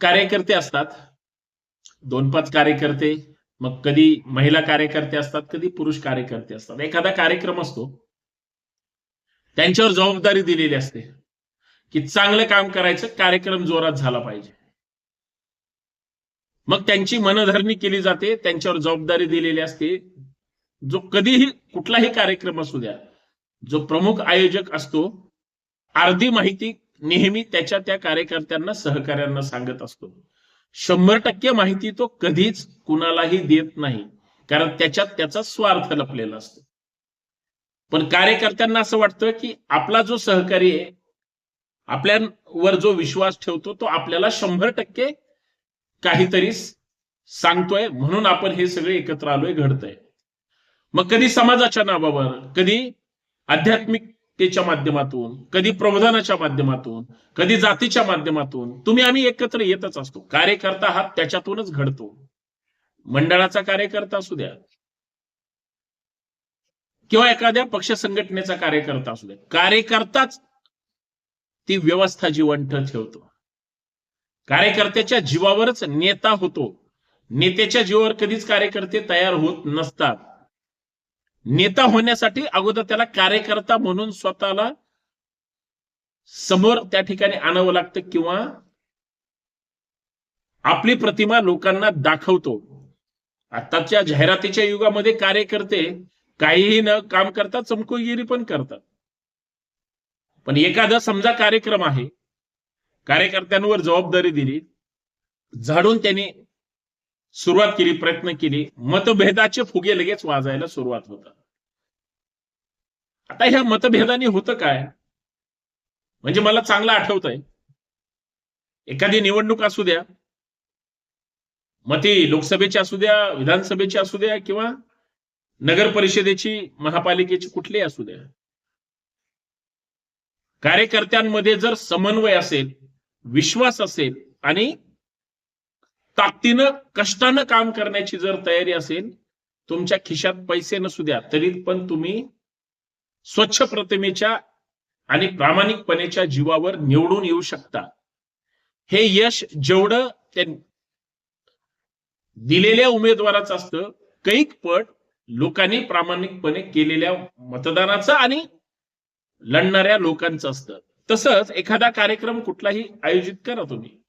कार्यकर्ते असतात. दोन पाच कार्यकर्ते मग कधी महिला कार्यकर्ते असतात कधी पुरुष कार्यकर्ते असतात. एखादा कार्यक्रम असतो. त्यांच्यावर जबाबदारी दिलेली असते. की चांगलं काम करायचं कार्यक्रम जोरात झाला पाहिजे. मग त्यांची मनधरणी केली जाते त्यांच्यावर जबाबदारी दिलेली असते. जो कधीही कुठलाही कार्यक्रम असू द्या जो प्रमुख आयोजक असतो अर्धी माहिती नेहमी त्याच्या त्या कार्यकर्त्यांना सहकार्यांना सांगत असतो. शंभर टक्के माहिती तो कधीच कुणालाही देत नाही. कारण त्याच्यात त्याचा स्वार्थ लपलेला असतो. पण कार्यकर्त्यांना असं वाटतं की आपला जो सहकारी आहे आपल्यावर जो विश्वास ठेवतो तो आपल्याला शंभर टक्के काहीतरी सांगतोय. म्हणून आपण हे सगळे एकत्र आलोय घडतंय. मग कधी समाजाच्या नावावर कधी आध्यात्मिक आध्यात्मिकतेच्या माध्यमातून कधी प्रबोधनाच्या माध्यमातून कधी जातीच्या माध्यमातून तुम्ही आम्ही एकत्र येतच असतो. कार्यकर्ता हा त्याच्यातूनच घडतो. मंडळाचा कार्यकर्ता असू द्या किंवा एखाद्या पक्ष संघटनेचा कार्यकर्ता असू द्या कार्यकर्ताच ती व्यवस्था जिवंत ठेवतो. कार्यकर्त्याच्या जीवावरच नेता होतो. नेत्याच्या जीवावर कधीच कार्यकर्ते तयार होत नसतात. नेता होण्यासाठी अगोदर त्याला कार्यकर्ता म्हणून स्वतःला समोर त्या ठिकाणी आणावं लागतं किंवा आपली प्रतिमा लोकांना दाखवतो. आताच्या जाहिरातीच्या युगामध्ये कार्यकर्ते काहीही न काम करता चमकोगिरी पण करतात. पण एखादा समजा कार्यक्रम आहे कार्यकर्त्यांवर जबाबदारी दिली झाडून त्यांनी सुरुवात केली प्रयत्न केली. मतभेदाचे फुगे लगेच वाजायला सुरुवात होतात आता ह्या मतभेदाने होतं काय? म्हणजे मला चांगलं आठवत आहे एखादी निवडणूक असू द्या मग ती लोकसभेची असू द्या विधानसभेची असू द्या किंवा नगर परिषदेची महापालिकेची कुठलीही असू द्या. कार्यकर्त्यांमध्ये जर समन्वय असेल विश्वास असेल आणि ताकदीनं कष्टानं काम करण्याची जर तयारी असेल तुमच्या खिशात पैसे नसू द्या तरी पण तुम्ही स्वच्छ प्रतिमेच्या आणि प्रामाणिकपणेच्या जीवावर निवडून येऊ शकता. हे यश जेवढं त्या दिलेल्या उमेदवाराचं असतं कैक पट लोकांनी प्रामाणिकपणे केलेल्या मतदानाचं आणि लढणाऱ्या लोकांचं असतं. तसंच एखादा कार्यक्रम कुठलाही आयोजित करा तुम्ही.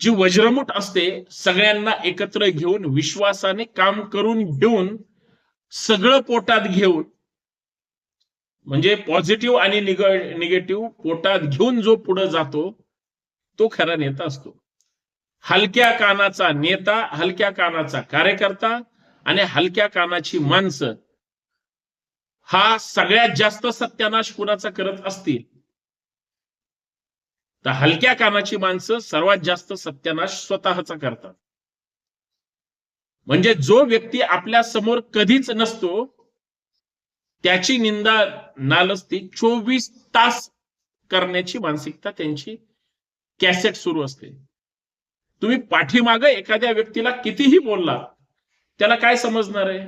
जी वज्रमुठ असते सगळ्यांना एकत्र घेऊन विश्वासाने काम करून घेऊन सगळं पोटात घेऊन म्हणजे पॉझिटिव्ह आणि निगेटिव्ह पोटात घेऊन जो पुढे जातो तो खरा नेता असतो. हलक्या कानाचा नेता हलक्या कानाचा कार्यकर्ता आणि हलक्या कानाची माणसं हा सगळ्यात जास्त सत्यानाश कुणाचा करत असतील? तर हलक्या कानाची माणसं सर्वात जास्त सत्यानाश स्वतःचा करतात. म्हणजे जो व्यक्ती आपल्यासमोर कधीच नसतो त्याची निंदा नालस्ती चोवीस तास करण्याची मानसिकता त्यांची कॅसेट सुरू असते. तुम्ही पाठीमाग एखाद्या व्यक्तीला कितीही बोलला त्याला काय समजणार आहे?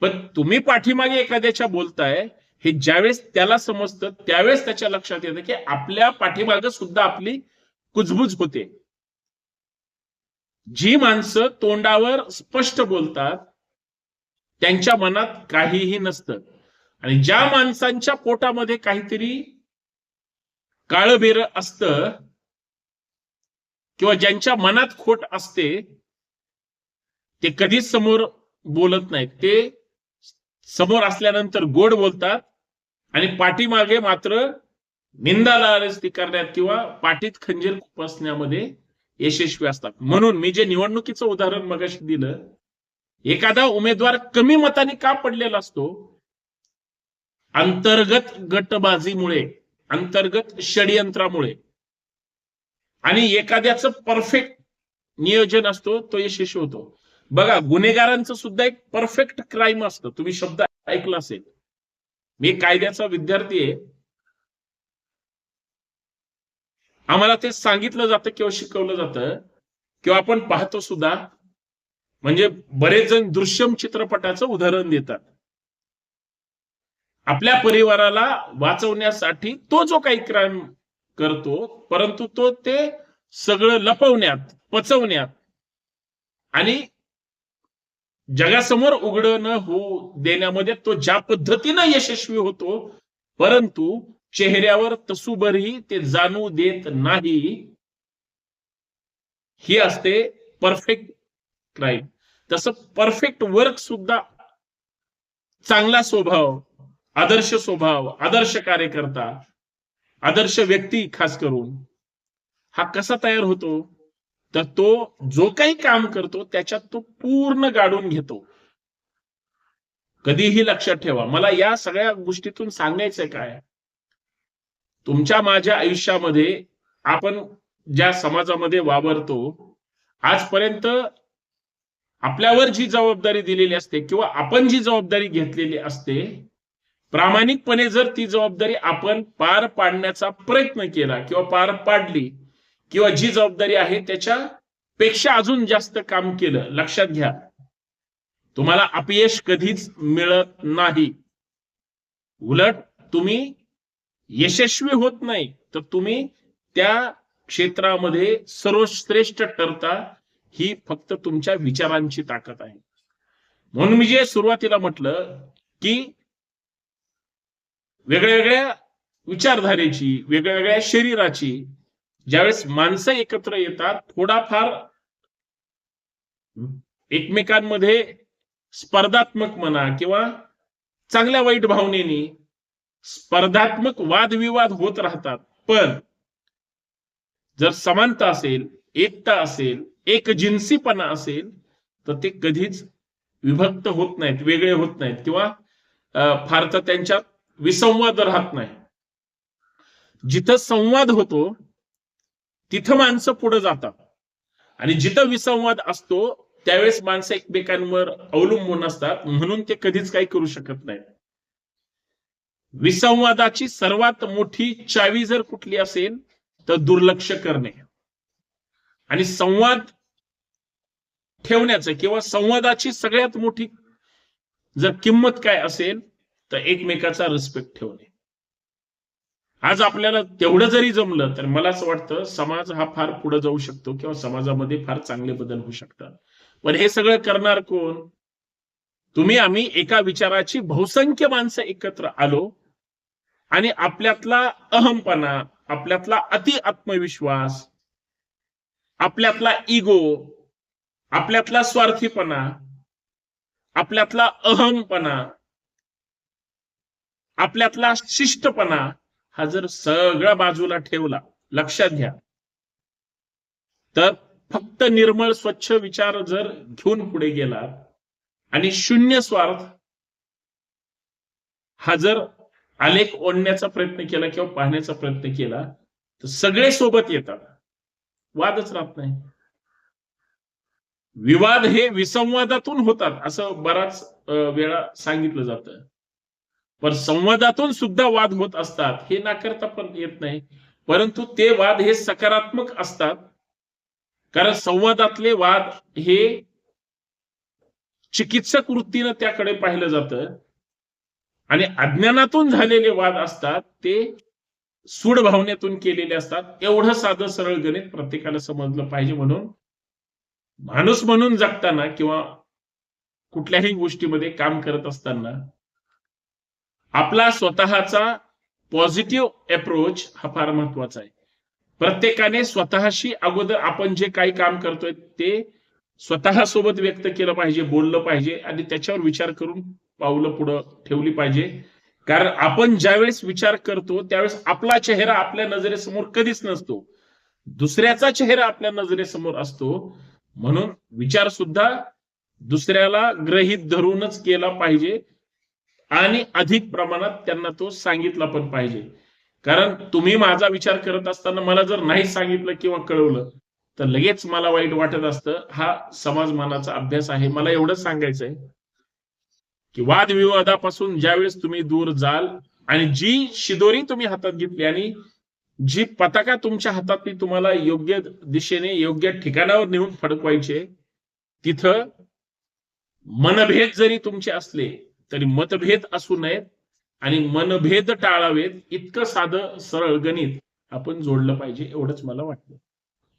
पण तुम्ही पाठीमागे एखाद्याच्या बोलताय हे ज्यावेळेस त्याला समजतं त्यावेळेस त्याच्या लक्षात येतं की आपल्या पाठीमाग सुद्धा आपली कुजबुज होते. जी माणसं तोंडावर स्पष्ट बोलतात त्यांच्या मनात काहीही नसतं. आणि ज्या माणसांच्या पोटामध्ये काहीतरी काळबेर असत किंवा ज्यांच्या मनात खोट असते ते कधीच समोर बोलत नाहीत. ते समोर असल्यानंतर गोड बोलतात आणि पाठीमागे मात्र निंदा निंदालारस्ती करण्यात किंवा पाठीत खंजीर खुपसण्यामध्ये यशस्वी असतात. म्हणून मी जे निवडणुकीचं उदाहरण मगाशी दिलं एखादा उमेदवार कमी मताने का पडलेला असतो? अंतर्गत गटबाजीमुळे अंतर्गत षडयंत्रामुळे. आणि एखाद्याचं परफेक्ट नियोजन असतो तो यशस्वी होतो. बघा गुन्हेगारांचं सुद्धा एक परफेक्ट क्राईम असतं. तुम्ही शब्द ऐकला असेल. मी कायद्याचा विद्यार्थी आहे. आम्हाला ते सांगितलं जातं किंवा शिकवलं जातं किंवा आपण पाहतो सुद्धा. म्हणजे बरेच जण दृश्यम चित्रपटाचं उदाहरण देतात. आपल्या परिवाराला वाचवण्यासाठी तो जो काही क्राईम करतो परंतु तो ते सगळं लपवण्यात पचवण्यात आणि जगासमोर उघड न होऊ देण्यामध्ये तो ज्या पद्धतीनं यशस्वी होतो परंतु चेहऱ्यावर तसूबरही ते जाणू देत नाही ही असते परफेक्ट क्राईम तसं परफेक्ट वर्क सुद्धा चांगला स्वभाव आदर्श स्वभाव आदर्श कार्यकर्ता आदर्श व्यक्ती खास करून हा कसा तयार होतो? तर तो जो काही काम करतो त्याच्यात तो पूर्ण गाडून घेतो. कधीही लक्षात ठेवा. मला या सगळ्या गोष्टीतून सांगायचंय काय? तुमच्या माझ्या आयुष्यामध्ये आपण ज्या समाजामध्ये वावरतो आजपर्यंत आपल्यावर जी जबाबदारी दिलेली असते किंवा आपण जी जबाबदारी घेतलेली असते प्रामाणिकपणे जर ती जबाबदारी आपण पार पाडण्याचा प्रयत्न केला किंवा पार पाडली किंवा जी जबाबदारी आहे त्याच्या पेक्षा अजून जास्त काम केलं लक्षात घ्या. तुम्हाला अपयश कधीच मिळत नाही. उलट तुम्ही यशस्वी होत नाही तर तुम्ही त्या क्षेत्रामध्ये सर्वश्रेष्ठ ठरता ही फक्त तुमच्या विचारांची ताकद आहे. म्हणून मी जे सुरुवातीला म्हटलं की वेगळ्या वेगळ्या विचारधारेची वेगळ्या वेगळ्या शरीराची ज्यावेळेस माणसं एकत्र येतात थोडाफार एकमेकांमध्ये स्पर्धात्मक म्हणा किंवा चांगल्या वाईट भावनेनी स्पर्धात्मक वादविवाद होत राहतात. पण जर समानता असेल एकता असेल एक जिन्सीपणा असेल तर ते कधीच विभक्त होत नाहीत वेगळे होत नाहीत किंवा फारसा फार तर त्यांच्यात विसंवाद राहत नाही. जिथं संवाद होतो तिथं माणसं पुढे जातात. आणि जिथं विसंवाद असतो त्यावेळेस माणसं एकमेकांवर अवलंबून असतात म्हणून ते कधीच काही करू शकत नाही विसंवादाची सर्वात मोठी चावी जर कुठली असेल तर दुर्लक्ष करणे. आणि संवाद ठेवण्याचं किंवा संवादाची सगळ्यात मोठी जर किंमत काय असेल तर एकमेकाचा रिस्पेक्ट ठेवणे. आज आपल्याला तेवढं जरी जमलं तर मला असं वाटतं समाज हा फार पुढे जाऊ शकतो किंवा समाजामध्ये फार चांगले बदल होऊ शकतात. पण हे सगळं करणार कोण? तुम्ही आम्ही एका विचाराची बहुसंख्य माणसं एकत्र आलो आणि आपल्यातला अहमपणा आपल्यातला अति आत्मविश्वास आपल्यातला इगो आपल्यातला स्वार्थीपणा आपल्यातला अहमपणा आपल्यातला शिष्टपणा हा जर सगळा बाजूला ठेवला लक्षात घ्या. तर फक्त निर्मळ स्वच्छ विचार जर घेऊन पुढे गेला आणि शून्य स्वार्थ हा जर आलेख ओढण्याचा प्रयत्न केला किंवा पाहण्याचा प्रयत्न केला तर सगळे सोबत येतात. वादच राहत नाही. विवाद हे विसंवादातून होतात असं बराच वेळा सांगितलं जातं. पण संवादातून सुद्धा वाद होत असतात हे नाकारता पण येत नाही. परंतु ते वाद हे सकारात्मक असतात. कारण संवादातले वाद हे चिकित्सक वृत्तीनं त्याकडे पाहिलं जातं. आणि अज्ञानातून झालेले वाद असतात ते सूड भावनेतून केलेले असतात. एवढं साधं सरळ गणित प्रत्येकाला समजलं पाहिजे म्हणून. माणूस म्हणून जगताना किंवा कुठल्याही गोष्टीमध्ये काम करत असताना आपला स्वतःचा पॉझिटिव्ह अप्रोच हा फार महत्त्वाचा आहे. प्रत्येकाने स्वतःशी अगोदर आपण जे काही काम करतोय ते स्वतः सोबत व्यक्त केलं पाहिजे बोललं पाहिजे आणि त्याच्यावर विचार करून पावलं पुढं ठेवली पाहिजे. कारण आपण ज्यावेळेस विचार करतो त्यावेळेस आपला चेहरा आपल्या नजरेसमोर कधीच नसतो. दुसऱ्याचा चेहरा आपल्या नजरेसमोर असतो. म्हणून विचार सुद्धा दुसऱ्याला ग्रहित धरूनच केला पाहिजे. आणि अधिक प्रमाणात त्यांना तो सांगितला पण पाहिजे. कारण तुम्ही माझा विचार करत असताना मला जर नाही सांगितलं किंवा कळवलं तर लगेच मला वाईट वाटत असतं. हा समाजमानाचा अभ्यास आहे. मला एवढंच सांगायचंय की वादविवादापासून ज्यावेळेस तुम्ही दूर जाल आणि जी शिदोरी तुम्ही हातात घेतली आणि जी पताका तुमच्या हातात ती तुम्हाला योग्य दिशेने योग्य ठिकाणावर नेऊन फडकवायचे तिथं मनभेद जरी तुमचे असले तरी मतभेद असू नयेत आणि मनभेद टाळावेत इतकं साधं सरळ गणित आपण जोडलं पाहिजे एवढंच मला वाटतं.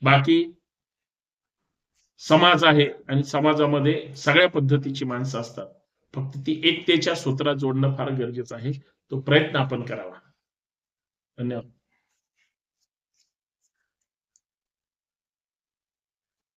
बाकी समाज आहे आणि समाजामध्ये सगळ्या पद्धतीची माणसं असतात. फक्त ती एकतेच्या सूत्रात जोडणं फार गरजेचं आहे. तो प्रयत्न आपण करावा. धन्यवाद.